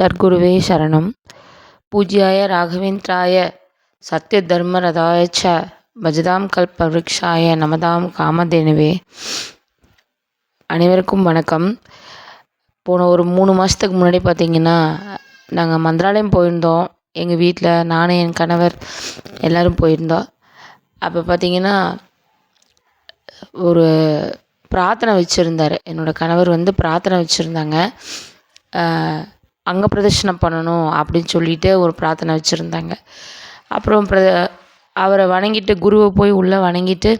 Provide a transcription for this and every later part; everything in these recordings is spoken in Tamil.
சர்க்குருவே சரணம். பூஜ்யாய ராகவேந்திராய சத்ய தர்மரதாய ச பஜதாம் கல்பவ்ருக்ஷாய நமதாம் காமதேனுவே. அனைவருக்கும் வணக்கம். போன ஒரு மூணு மாதத்துக்கு முன்னாடி பார்த்திங்கன்னா நாங்கள் மந்திராலயம் போயிருந்தோம். எங்கள் வீட்டில் நான் என் கணவர் எல்லோரும் போயிருந்தோம். அப்போ பார்த்தீங்கன்னா ஒரு பிரார்த்தனை வச்சுருந்தாரு. என்னோடய கணவர் வந்து பிரார்த்தனை வச்சுருந்தாங்க. அங்கே பிரதட்சணம் பண்ணணும் அப்படின்னு சொல்லிட்டு ஒரு பிரார்த்தனை வச்சுருந்தாங்க. அப்புறம் பிர அவரை வணங்கிட்டு குருவை போய் உள்ளே வணங்கிட்டு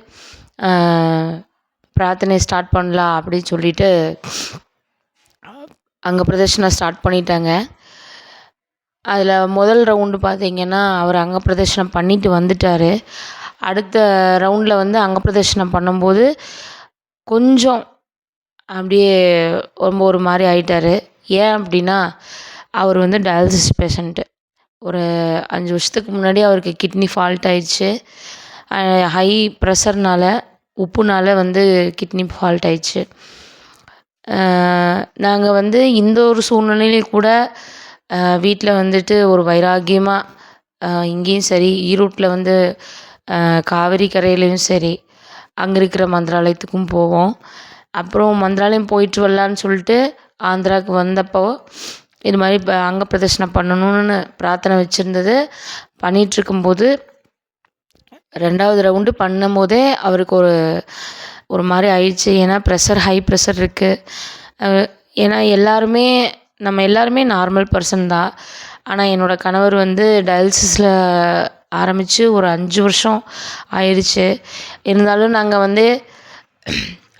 பிரார்த்தனை ஸ்டார்ட் பண்ணலாம் அப்படின்னு சொல்லிட்டு அங்கே பிரதர்ஷனம் ஸ்டார்ட் பண்ணிட்டாங்க. அதில் முதல் ரவுண்டு பார்த்தீங்கன்னா அவர் அங்கே பிரதர்ஷனம் பண்ணிட்டு வந்துட்டார். அடுத்த ரவுண்டில் வந்து அங்கே பிரதர்ஷனம் பண்ணும்போது கொஞ்சம் அப்படியே ரொம்ப ஒரு மாதிரி ஆயிட்டார். ஏன் அப்படின்னா அவர் வந்து டயாலிசிஸ் பேஷண்ட்டு ஒரு அஞ்சு வருஷத்துக்கு முன்னாடி அவருக்கு கிட்னி ஃபால்ட் ஆயிடுச்சு. ஹை ப்ரெஷர்னால் உப்புனால் வந்து கிட்னி ஃபால்ட் ஆயிடுச்சு. நாங்கள் வந்து இந்த ஒரு சூழ்நிலையிலையும் கூட வீட்டில் வந்துட்டு ஒரு வைராக்கியமாக இங்கேயும் சரி ஈரோட்டில் வந்து காவேரி கரையிலையும் சரி அங்கே இருக்கிற மந்திராலயத்துக்கும் போவோம். அப்புறம் மந்திராலயம் போயிட்டு வரலான்னு சொல்லிட்டு ஆந்திராவுக்கு வந்தப்போ இது மாதிரி இப்போ அங்க பிரதர்ஷனம் பண்ணணும்னு பிரார்த்தனை வச்சுருந்தது. பண்ணிகிட்ருக்கும்போது ரெண்டாவது ரவுண்டு பண்ணும் போதே அவருக்கு ஒரு ஒரு மாதிரி ஆயிடுச்சு. ஏன்னா ப்ரெஷர் ஹை ப்ரெஷர் இருக்குது ஏன்னா எல்லாருமே நம்ம எல்லாருமே நார்மல் பர்சன் தான். ஆனால் என்னோடய கணவர் வந்து டயாலிசிஸில் ஆரம்பித்து ஒரு அஞ்சு வருஷம் ஆயிடுச்சு. இருந்தாலும் நாங்கள் வந்து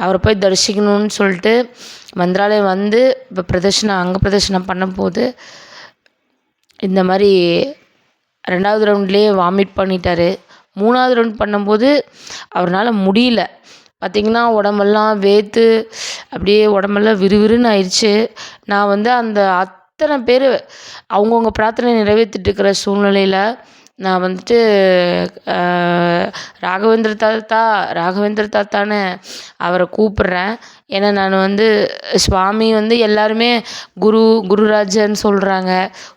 அவரை போய் தரிசிக்கணும்னு சொல்லிட்டு மந்திராலயம் வந்து இப்போ பிரதர்ஷனம் அங்கே பிரதர்ஷனம் பண்ணும்போது இந்த மாதிரி ரெண்டாவது ரவுண்ட்லேயே வாமிட் பண்ணிட்டார். மூணாவது ரவுண்ட் பண்ணும்போது அவரால் முடியல. பார்த்திங்கன்னா உடம்பெல்லாம் வேத்து அப்படியே உடம்பெல்லாம் விறுவிறுன்னு ஆயிடுச்சு. நான் வந்து அந்த அத்தனை பேர் அவங்கவுங்க பிரார்த்தனை நிறைவேற்றிட்டு இருக்கிற சூழ்நிலையில் நான் வந்துட்டு ராகவேந்திர தாத்தா ராகவேந்திர தாத்தான்னு அவரை கூப்பிட்றேன். ஏன்னா நான் வந்து சுவாமி வந்து எல்லாருமே குரு குருராஜன்னு சொல்கிறாங்க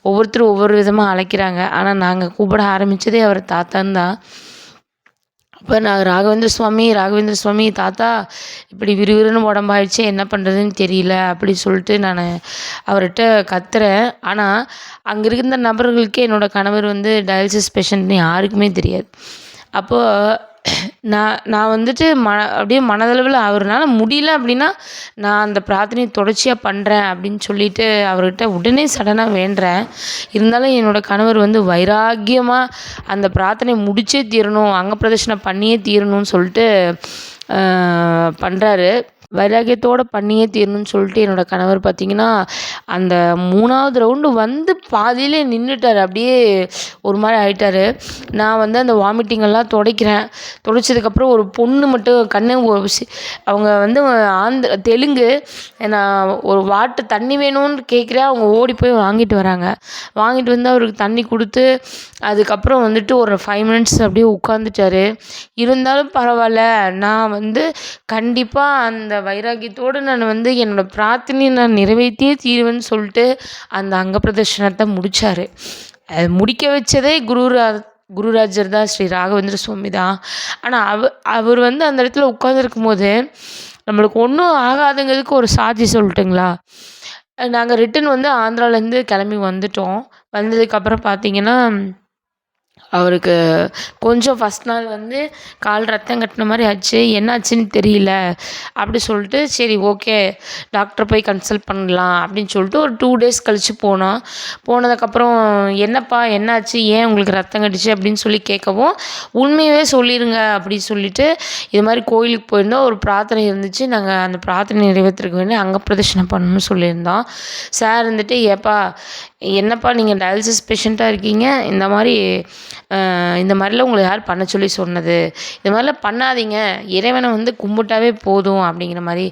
ஒவ்வொருத்தரும் ஒவ்வொரு விதமாக அழைக்கிறாங்க. ஆனால் நாங்கள் கூப்பிட ஆரம்பித்ததே அவர் தாத்தான்னு தான். அப்போ நான் ராகவேந்திர சுவாமி ராகவேந்திர சுவாமி தாத்தா இப்படி விறுவிறுன்னு உடம்பாயிடுச்சு என்ன பண்ணுறதுன்னு தெரியல அப்படி சொல்லிட்டு நான் அவர்கிட்ட கத்துறேன். ஆனால் அங்கே இருந்த நபர்களுக்கே என்னோடய கணவர் வந்து டயாலிசிஸ் பேஷண்ட்னு யாருக்குமே தெரியாது. அப்போது நான் நான் வந்துட்டு மன அப்படியே மனதளவில் அவர்னால் முடியல அப்படின்னா நான் அந்த பிரார்த்தனையை தொடர்ச்சியாக பண்ணுறேன் அப்படின்னு சொல்லிட்டு அவர்கிட்ட உடனே சடனாக வேண்டுறேன். இருந்தாலும் என்னோடய கணவர் வந்து வைராக்கியமாக அந்த பிரார்த்தனை முடிச்சே தீரணும் அங்க பிரதர்ஷனம் பண்ணியே தீரணும்னு சொல்லிட்டு பண்ணுறாரு வைராக்கியத்தோடு பண்ணியே தீரணும்னு சொல்லிட்டு என்னோடய கணவர் பார்த்திங்கன்னா அந்த மூணாவது ரவுண்டு வந்து பாதியிலே நின்றுட்டார் அப்படியே ஒரு மாதிரி ஆகிட்டாரு நான் வந்து அந்த வாமிட்டிங்கெல்லாம் துடைக்கிறேன். துடைச்சதுக்கப்புறம் ஒரு பொண்ணு மட்டும் கண்ணு அவங்க வந்து ஆந்திர தெலுங்கு. நான் ஒரு வாட்டர் தண்ணி வேணும்னு கேட்குறேன் அவங்க ஓடி போய் வாங்கிட்டு வராங்க. வாங்கிட்டு வந்து அவருக்கு தண்ணி கொடுத்து அதுக்கப்புறம் வந்துட்டு ஒரு ஃபைவ் மினிட்ஸ் அப்படியே உட்காந்துட்டாரு இருந்தாலும் பரவாயில்ல. நான் வந்து கண்டிப்பாக அந்த வைராகியத்தோடு நான் வந்து என்னோடய பிரார்த்தனையை நான் நிறைவேற்றியே தீருவேன்னு சொல்லிட்டு அந்த அங்க பிரதர்ஷனத்தை முடித்தார் அது முடிக்க வச்சதே குருரா குருராஜர் தான் ஸ்ரீ ராகவேந்திர சுவாமி தான். ஆனால் அவ அவர் வந்து அந்த இடத்துல உட்காந்துருக்கும் போது நம்மளுக்கு ஒன்றும் ஆகாதுங்கிறதுக்கு ஒரு சாட்சி சொல்லட்டுங்களா? நாங்கள் ரிட்டன் வந்து ஆந்திராவிலேருந்து கிளம்பி வந்துட்டோம். வந்ததுக்கப்புறம் பார்த்தீங்கன்னா அவருக்கு கொஞ்சம் ஃபஸ்ட் நாள் வந்து கால் ரத்தம் கட்டின மாதிரி ஆச்சு. என்னாச்சுன்னு தெரியல. அப்படி சொல்லிட்டு சரி ஓகே டாக்டரை போய் கன்சல்ட் பண்ணலாம் அப்படின்னு சொல்லிட்டு ஒரு டூ டேஸ் கழித்து போனோம். போனதுக்கப்புறம் என்னப்பா என்னாச்சு? ஏன் உங்களுக்கு ரத்தம் கட்டிச்சு? அப்படின்னு சொல்லி கேட்கவும் உண்மையவே சொல்லிடுங்க அப்படின்னு சொல்லிட்டு இது மாதிரி கோயிலுக்கு போயிருந்தோம். ஒரு பிரார்த்தனை இருந்துச்சு. நாங்கள் அந்த பிரார்த்தனை நிறைவேற்றுறதுக்கு வேண்டி அங்கே பிரதர்ஷனம் பண்ணணும்னு சொல்லியிருந்தோம். சார் இருந்துட்டு ஏப்பா என்னப்பா நீங்கள் டயாலிசிஸ் பேஷண்ட்டாக இருக்கீங்க? இந்த மாதிரி இந்த மாதிரிலாம் உங்களை யார் பண்ண சொல்லி சொன்னது? இந்த மாதிரிலாம் பண்ணாதீங்க. இறைவனை வந்து கும்பிட்டாவே போதும் அப்படிங்கிற மாதிரி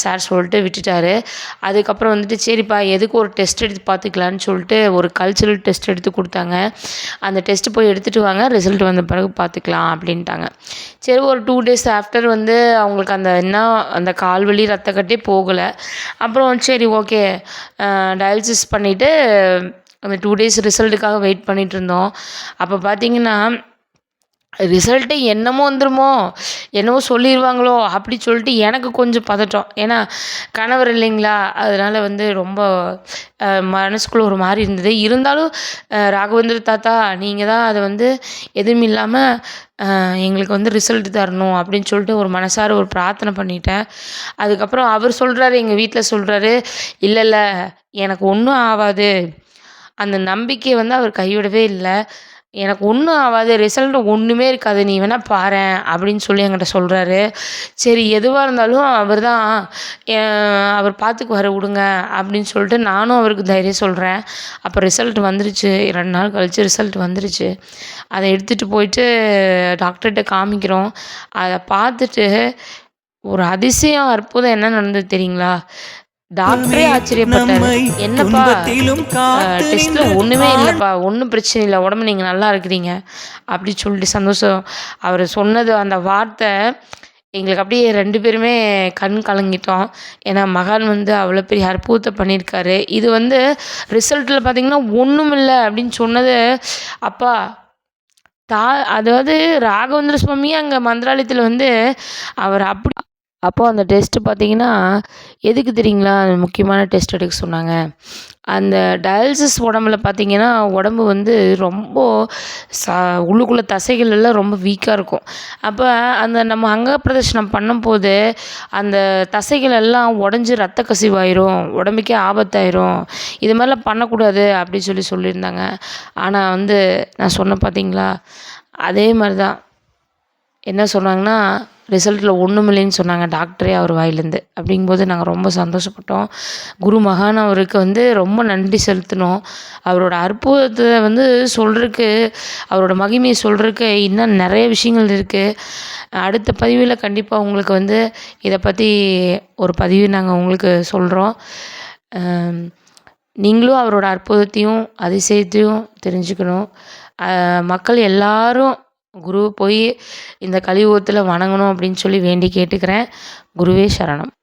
சார் சொல்லிட்டு விட்டுட்டாரு. அதுக்கப்புறம் வந்துட்டு சரிப்பா எதுக்கு ஒரு டெஸ்ட் எடுத்து பார்த்துக்கலான்னு சொல்லிட்டு ஒரு கல்ச்சுரல் டெஸ்ட் எடுத்து கொடுத்தாங்க. அந்த டெஸ்ட்டு போய் எடுத்துகிட்டு வாங்க. ரிசல்ட் வந்த பிறகு பார்த்துக்கலாம் அப்படின்ட்டாங்க. சரி ஒரு டூ டேஸ் ஆஃப்டர் வந்து அவங்களுக்கு அந்த என்ன அந்த கால் வலி ரத்த கட்டே போகலை. அப்புறம் சரி ஓகே டயாலிசிஸ் பண்ணிவிட்டு அந்த டூ டேஸ் ரிசல்ட்டுக்காக வெயிட் பண்ணிகிட்டு இருந்தோம். அப்போ பார்த்தீங்கன்னா ரிசல்ட்டு என்னமோ வந்துருமோ என்னவோ சொல்லிடுவாங்களோ அப்படி சொல்லிட்டு எனக்கு கொஞ்சம் பதட்டம். ஏன்னா கணவர் இல்லைங்களா? அதனால் வந்து ரொம்ப மனசுக்குள்ளே ஒரு மாதிரி இருந்தது. இருந்தாலும் ராகவேந்திர தாத்தா நீங்கள் தான் அதை வந்து எதுவும் இல்லாமல் எங்களுக்கு வந்து ரிசல்ட் தரணும் அப்படின்னு சொல்லிட்டு ஒரு மனசார ஒரு பிரார்த்தனை பண்ணிட்டேன். அதுக்கப்புறம் அவர் சொல்கிறாரு எங்கள் வீட்டில் சொல்கிறாரு இல்லை இல்லை எனக்கு ஒன்றும் ஆகாது அந்த நம்பிக்கையை வந்து அவர் கைவிடவே இல்லை. எனக்கு ஒன்றும் ஆகாது ரிசல்ட் ஒன்றுமே இருக்காது நீ வேணால் பாரு அப்படின்னு சொல்லி என்கிட்ட சொல்கிறாரு சரி எதுவாக இருந்தாலும் அவர் தான் அவர் பார்த்துக்குவாரு விடுங்க அப்படின்னு சொல்லிட்டு நானும் அவருக்கு தைரியம் சொல்கிறேன் அப்போ ரிசல்ட் வந்துருச்சு. ரெண்டு நாள் கழித்து ரிசல்ட் வந்துருச்சு. அதை எடுத்துகிட்டு போயிட்டு டாக்டர்கிட்ட காமிக்கிறோம். அதை பார்த்துட்டு ஒரு அதிசயம் அற்புதம் என்ன நடந்தது தெரியுங்களா? டாக்டரே ஆச்சரியப்பட்டாரு. என்னப்பா? டெஸ்ட்ல ஒண்ணுமே இல்லைப்பா. ஒன்றும் பிரச்சனை இல்லை. உடம்பு நீங்கள் நல்லா இருக்கிறீங்க. அப்படி சொல்லிட்டு சந்தோஷம். அவர் சொன்னது அந்த வார்த்தை எங்களுக்கு அப்படியே ரெண்டு பேருமே கண் கலங்கிட்டோம். ஏன்னா மகான் வந்து அவ்வளோ பெரிய அற்புதத்தை பண்ணியிருக்காரு. இது வந்து ரிசல்ட்டில் பார்த்தீங்கன்னா ஒன்றும் இல்லை அப்படின்னு சொன்னது அப்பா தா அதாவது ராகவேந்திர சுவாமி அங்கே மந்திராலயத்தில் வந்து அவர் அப்படி அப்போது அந்த டெஸ்ட்டு பார்த்தீங்கன்னா எதுக்கு தெரியுங்களா? அந்த முக்கியமான டெஸ்ட் எடுக்க சொன்னாங்க. அந்த டயாலிசிஸ் உடம்புல பார்த்தீங்கன்னா உடம்பு வந்து ரொம்ப ச உள்ளுக்குள்ளே தசைகள் எல்லாம் ரொம்ப வீக்காக இருக்கும். அப்போ அந்த நம்ம அங்க பிரதர்ஷனம் பண்ணும்போது அந்த தசைகள் எல்லாம் உடஞ்சி ரத்த கசிவாயிரும் உடம்புக்கே ஆபத்தாயிரும். இது மாதிரிலாம் பண்ணக்கூடாது அப்படின்னு சொல்லி சொல்லியிருந்தாங்க. ஆனால் வந்து நான் சொன்னேன் பார்த்தீங்களா? அதே மாதிரி தான் என்ன சொன்னாங்கன்னா ரிசல்ட்டில் ஒன்றும் இல்லைன்னு சொன்னாங்க டாக்டரே அவர் வாயிலேருந்து. அப்படிங்கும்போது நாங்கள் ரொம்ப சந்தோஷப்பட்டோம். குரு மகான் அவருக்கு வந்து ரொம்ப நன்றி செலுத்தினோம். அவரோட அற்புதத்தை வந்து சொல்கிறதுக்கு அவரோட மகிமையை சொல்கிறதுக்கு இன்னும் நிறைய விஷயங்கள் இருக்குது அடுத்த பதிவில் கண்டிப்பாக உங்களுக்கு வந்து இதை பற்றி ஒரு பதிவு நாங்கள் உங்களுக்கு சொல்கிறோம் நீங்களும் அவரோட அற்புதத்தையும் அதிசயத்தையும் தெரிஞ்சுக்கணும். மக்கள் எல்லாரும் குருவை போய் இந்த கலியுகத்தில் வணங்கணும் அப்படின்னு சொல்லி வேண்டி கேட்டுக்கிறேன். குருவே சரணம்.